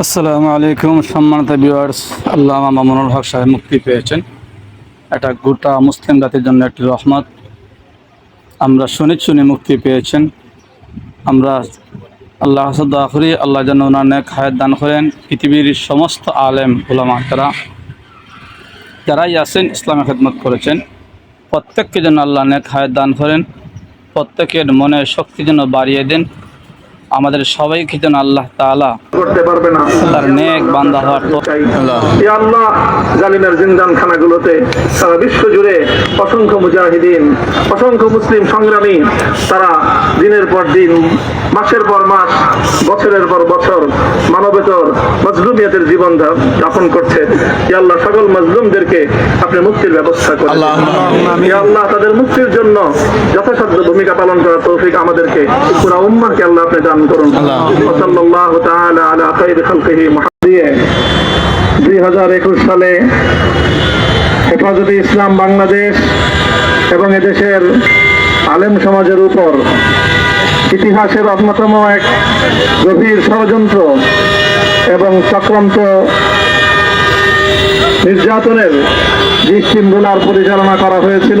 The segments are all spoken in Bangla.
আসসালামু আলাইকুম, সম্মানিত ভিউয়ার্স আল্লামা মামুনুল হক সাহেব মুক্তি পেয়েছেন। এটা গোটা মুসলিম জাতির জন্য একটি রহমত। আমরা শুনে শুনে মুক্তি পেয়েছেন। আমরা আল্লাহ দোয়া করি আল্লাহ যেন ওনার নেক হায়াত দান করেন। পৃথিবীর সমস্ত আলেম ওলামা তারা যারাই আছেন, ইসলামে খেদমত করেছেন। প্রত্যেককে যেন আল্লাহ নেক হায়াত দান করেন। প্রত্যেকের মনে শক্তি যেন বাড়িয়ে দেন। আমাদের সবাইকে যেন আল্লাহ তাআলা করতে পারবে না। তার নেক বান্দা হওয়ার তো আল্লাহ। জালিমের জিন্দান খানাগুলোতে সারা বিশ্ব জুড়ে অসংখ্য মুজাহিদিন অসংখ্য মুসলিম সংগ্রামী তারা দিনের পর দিন মাসের পর মাস বছরের পর বছর মানবেতর মজলুমিয়াতের জীবন যাপন করছে। আল্লাহ সকল মজলুমদেরকে আপনি মুক্তির ব্যবস্থা করেন আল্লাহ তাদের মুক্তির জন্য যথাসাধ্য ভূমিকা পালন করার তৌফিক আমাদেরকে পুরা উম্মাহকে আল্লাহ আপনি দান করুন। সাল্লাল্লাহু তাআলা সালে হেফাজতে ইসলাম বাংলাদেশ এবং এদেশের আলেম সমাজের উপর ইতিহাসের অন্যতম এক গভীর ষড়যন্ত্র এবং চক্রান্ত নির্যাতনের সিম্বুলার পরিচালনা করা হয়েছিল।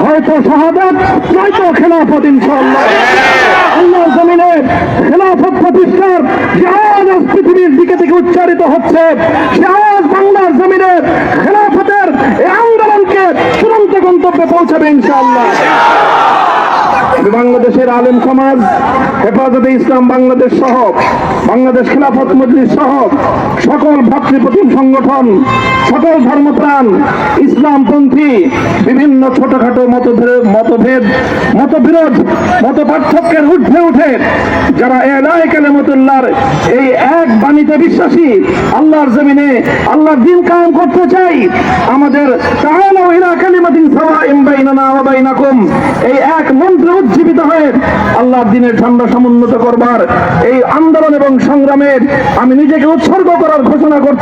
হয়তো শাহাদাত, নয়তো খেলাফত, ইনশাআল্লাহ। আল্লাহর জমিনে খেলাফত প্রতিষ্ঠার যে আজ পৃথিবীর দিকে থেকে উচ্চারিত হচ্ছে। সে আওয়াজ বাংলার জমিনে খেলাফতের এই আন্দোলনকে চূড়ান্ত গন্তব্যে পৌঁছাবে, ইনশাআল্লাহ। বাংলাদেশের আলেম সমাজ, হেফাজতে ইসলাম বাংলাদেশ সহ, বাংলাদেশ খেলাফত মজলিস সহ সকল ভাতৃপ্রতিম সংগঠন, সকল ধর্মপ্রাণ, ইসলামপন্থী, বিভিন্ন ছোটখাটো মতভেদ, মতবিরোধ মত পার্থক্যের ঊর্ধ্বে উঠে যারা এলাই কালেমতুল্লাহর এই এক বাণীতে বিশ্বাসী, আল্লাহর জমিনে আল্লাহর দিন কায়েম করতে চাই, আমাদের এই এক মন্ত্রে উজ্জীবিত হয়ে আল্লাহর দিনের ঝান্ডা সমুন্নত করবার এই আন্দোলন এবং সংগ্রামে আমি নিজেকে উৎসর্গ করার ঘোষণা করছি।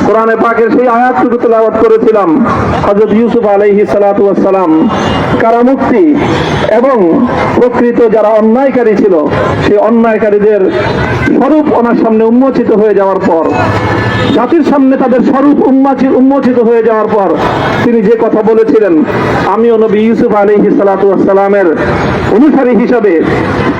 কোরআনে পাকের সেই আয়াতটুকু তেলাওয়াত করেছিলাম। হযরত ইউসুফ আলাইহি সালাতু ওয়াসসালাম কারামুক্তি এবং প্রকৃত যারা অন্যায়কারী ছিল, সেই অন্যায়কারীদের স্বরূপ ওনার সামনে উন্মোচিত হয়ে যাওয়ার পর, জাতির সামনে তাদের স্বরূপ উন্মোচিত উন্মোচিত হয়ে যাওয়ার পর তিনি যে কথা বলেছিলেন, আমিও নবী ইউসুফ আলাইহি সালাতু ওয়াসসালামের অনুসারী হিসাবে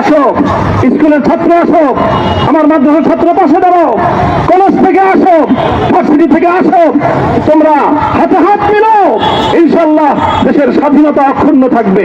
আসো, স্কুলের ছাত্র আসো, আমার মাধ্যমে ছাত্র পাশে দাঁড়াও, কলেজ থেকে আসো, ভার্সিটি থেকে আসো, তোমরা হাতে হাত মিলো ইনশাল্লাহ দেশের স্বাধীনতা অক্ষুণ্ণ থাকবে।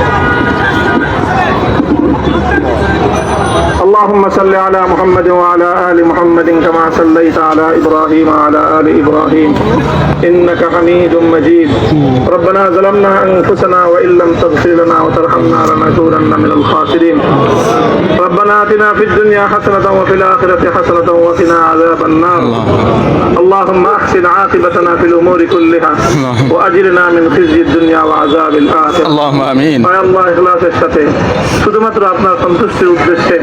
Come on. اللهم صل على محمد وعلى آل محمد كما صليت على إبراهيم وعلى آل إبراهيم إنك حميد مجيد ربنا ظلمنا أنفسنا وإن لم تغفر لنا وترحمنا لنكونن من الخاسرين ربنا آتنا في الدنيا حسنة وفي الآخرة حسنة وقنا عذاب النار اللهم أحسن عاقبتنا في الأمور كلها وأجرنا من خزي الدنيا وعذاب الآخرة اللهم امين আয় আল্লাহ ইখলাসের সাথে শুধুমাত্র আপনার সন্তুষ্টির উদ্দেশ্যে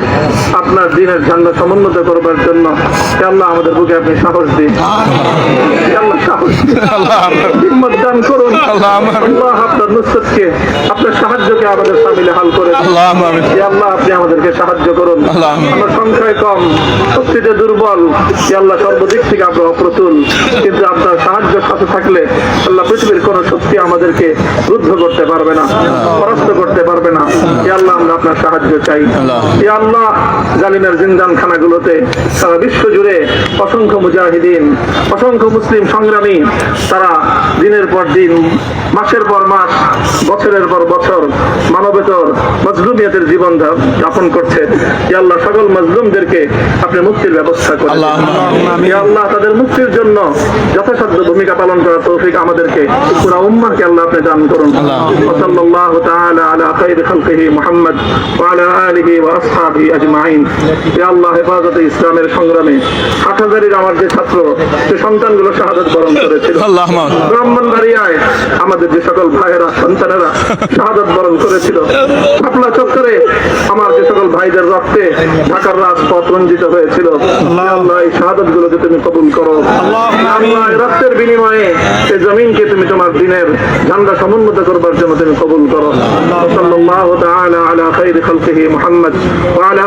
আপনার দিনের ঝান্ডা সমুন্নত করবার জন্য। আল্লাহ আমাদের বুকে আপনি সাহস দিন। সাহায্য থাকলে আল্লাহ পৃথিবীর কোন শক্তি আমাদেরকে রুদ্ধ করতে পারবে না পরাস্ত করতে পারবে না। আল্লাহ আমরা আপনার সাহায্য চাই। আল্লাহ জালিমের জিন্দান জিন্দানখানাগুলোতে সারা বিশ্বজুড়ে অসংখ্য মুজাহিদিন অসংখ্য মুসলিম সংগ্রামী তারা দিনের পর দিন মাসের পর মাস বছরের পর বছর মানবেতর মজলুমিয়াতের জীবন যাপন করছে। আল্লাহ সকল মজলুমদেরকে আপনি মুক্তির ব্যবস্থা করেন আল্লাহ তাদের মুক্তির জন্য যথাসাধ্য ভূমিকা পালন করা তৌফিক আমাদেরকে পুরা উম্মাকে আল্লাহ আপনি দান করুন। সাল্লাল্লাহু তাআলা আলা খাইর খালকিহি মুহাম্মদ ওয়া আলা আলিহি ওয়া আসহাবিহি আজমাইন। আজমাইন এ আল্লাহ হেফাজতে ইসলামের সংগ্রামে হাটহাজারির আমার যে ছাত্র সে সন্তানগুলো শাহাদত বরণ করেছিল। ব্রাহ্মণবাড়িয়ায় আমাদের যে সকল ভাইয়েরা সন্তানেরা শাহাদত বরণ করেছিল আপনার চক্করে আমার যে সকল ভাইদের রক্তে ঢাকার রাজপথ রঞ্জিত হয়েছিল। আল্লাহ এই শাহাদত গুলোকে তুমি কবুল করো। আল্লাহ রক্তের বিনিময়ে সে জমিনকে তুমি তোমার দিনের ঝান্ডা সমুন্নত করবার জন্য তুমি কবুল করো। সাল্লাল্লাহু তাআলা আলা খাইর খালকিহি মুহাম্মদ ওয়া আলা